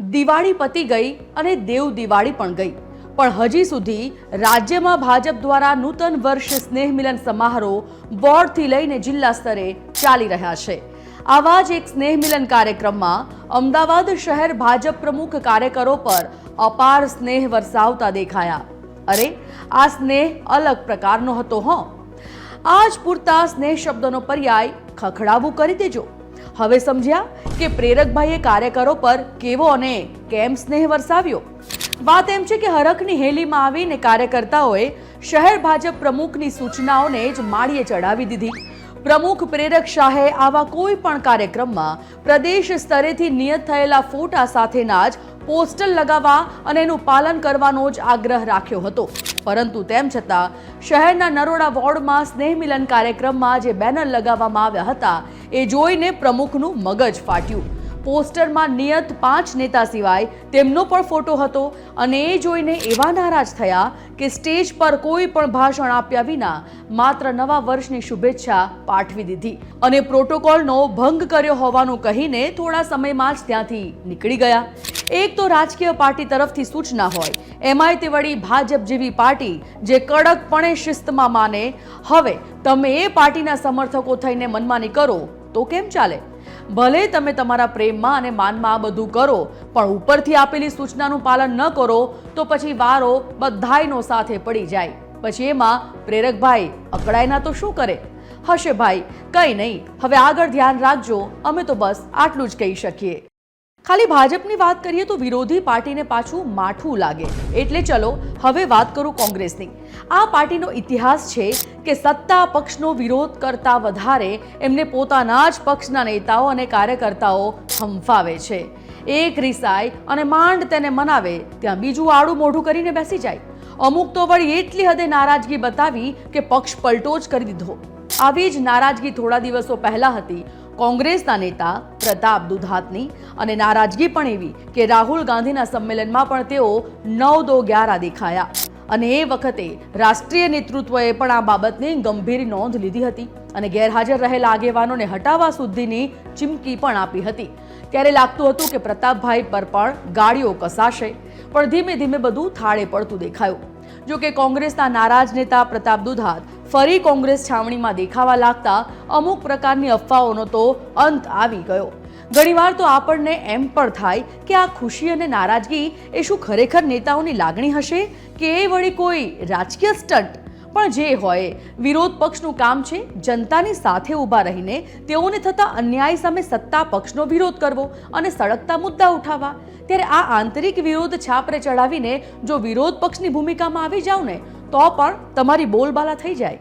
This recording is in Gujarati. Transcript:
દિવાળી પતી ગઈ અને દેવ દિવાળી પણ ગઈ. પણ હજી સુધી રાજ્યમાં ભાજપ દ્વારા નૂતન વર્ષ સ્નેહ મિલન સમારોહ વોર્ડથી લઈને જિલ્લા સ્તરે ચાલી રહ્યા છે. આવા જ એક સ્નેહ મિલન કાર્યક્રમમાં અમદાવાદ શહેર ભાજપ પ્રમુખ કાર્યકરો પર અપાર સ્નેહ વરસાવતા દેખાયા. અરે, આ સ્નેહ અલગ પ્રકારનો હતો, હો. આજ પૂરતા સ્નેહ શબ્દનો પર્યાય ખખડાવું કરી દેજો. હવે સમજ્યા કે પ્રેરકભાઈએ કાર્યકરો પર કેવો અને કેમ સ્નેહ વરસાવ્યો. વાત એમ છે કે હરખની હેલીમાં આવીને કાર્યકર્તાઓએ શહેર ભાજપ પ્રમુખની સૂચનાઓને જ માળીએ ચડાવી દીધી. પ્રમુખ પ્રેરક શાહે આવા કોઈ પણ કાર્યક્રમમાં પ્રદેશ સ્તરેથી નિયત થયેલા ફોટા સાથેના જ પોસ્ટર લગાવવા અને એનું પાલન કરવાનો જ આગ્રહ રાખ્યો હતો. પરંતુ તેમ છતાં શહેરના નરોડા વોર્ડમાં સ્નેહ મિલન કાર્યક્રમમાં જે બેનર લગાવવામાં આવ્યા હતા એ જોઈને પ્રમુખનું મગજ ફાટ્યું. પોસ્ટરમાં નિયત પાંચ નેતા સિવાય તેમનો પણ ફોટો હતો અને એ જોઈને એવા નારાજ થયા કે સ્ટેજ પર કોઈ પણ ભાષણ આપ્યા વિના માત્ર નવા વર્ષની શુભેચ્છા પાઠવી દીધી અને પ્રોટોકોલનો ભંગ કર્યો હોવાનું કહીને થોડા સમયમાં જ ત્યાંથી નીકળી ગયા. એક તો રાજકીય પાર્ટી તરફથી સૂચના હોય, એમાંય તે વળી ભાજપ જેવી પાર્ટી જે કડકપણે શિસ્તમાં માને, હવે તમે એ પાર્ટીના સમર્થકો થઈને મનમાની કરો તો કેમ ચાલે? ભલે તમે તમારા પ્રેમમાં અને માનમાં આ બધું કરો, પણ ઉપરથી આપેલી સૂચનાનું પાલન ન કરો, તો પછી વારો બધાયનો સાથે પડી જાય. પછી એમાં પ્રેરકભાઈ અકળાયના તો શું કરે? હશે ભાઈ, કંઈ નહીં. હવે આગળ ધ્યાન રાખજો. અમે તો બસ આટલું જ કહી શકીએ. ખાલી ભાજપની વાત કરીએ તો વિરોધી પાર્ટીને પાછું માઠું લાગે. એટલે ચલો, હવે વાત કરું કોંગ્રેસની. આ પાર્ટીનો ઇતિહાસ છે કે સત્તા પક્ષનો વિરોધ કરતા વધારે એમને પોતાના જ પક્ષના નેતાઓ અને કાર્યકર્તાઓ હંફાવે છે. એક રિસાય અને માંડ તેને મનાવે, ત્યાં બીજું આડું મોઢું કરીને બેસી જાય. અમુક તો વળી એટલી હદે નારાજગી બતાવી કે પક્ષ પલટો જ કરી દીધો. આવી જ નારાજગી થોડા દિવસો પહેલા હતી. કોંગ્રેસના નેતા પ્રતાપ દુધાતની અને નારાજગી પણ એવી કે રાહુલ ગાંધીના સંમેલનમાં પણ તેઓ નવ દો ગ્યારા દેખાયા. અને એ વખતે રાષ્ટ્રીય નેતૃત્વએ પણ આ બાબતની ગંભીર નોંધ લીધી હતી અને ગેરહાજર રહેલા આગેવાનોને હટાવવા સુધીની ચીમકી પણ આપી હતી. ત્યારે લાગતું હતું કે પ્રતાપભાઈ પર પણ ગાડીઓ કસાશે, પણ ધીમે ધીમે બધું થાળે પડતું દેખાયું. જોકે કોંગ્રેસના નારાજ નેતા પ્રતાપ દુધાત ફરી કોંગ્રેસ છાવણીમાં દેખાવા લાગતા અમુક પ્રકારની અફવાઓનો તો અંત આવી ગયો. ઘણીવાર તો આપણને એમ પણ થાય કે આ ખુશી અને નારાજગી એ શું ખરેખર નેતાઓની લાગણી હશે કે એ વળી કોઈ રાજકીય સ્ટન્ટ પણ જે હોય, વિરોધ પક્ષનું કામ છે જનતાની સાથે ઊભા રહીને તેઓને થતા અન્યાય સામે સત્તા પક્ષનો વિરોધ કરવો અને સળગતા મુદ્દા ઉઠાવવા. ત્યારે આ આંતરિક વિરોધ છાપરે ચડાવીને જો વિરોધ પક્ષની ભૂમિકામાં આવી જાવ ને તો પણ તમારી બોલબાલા થઈ જાય.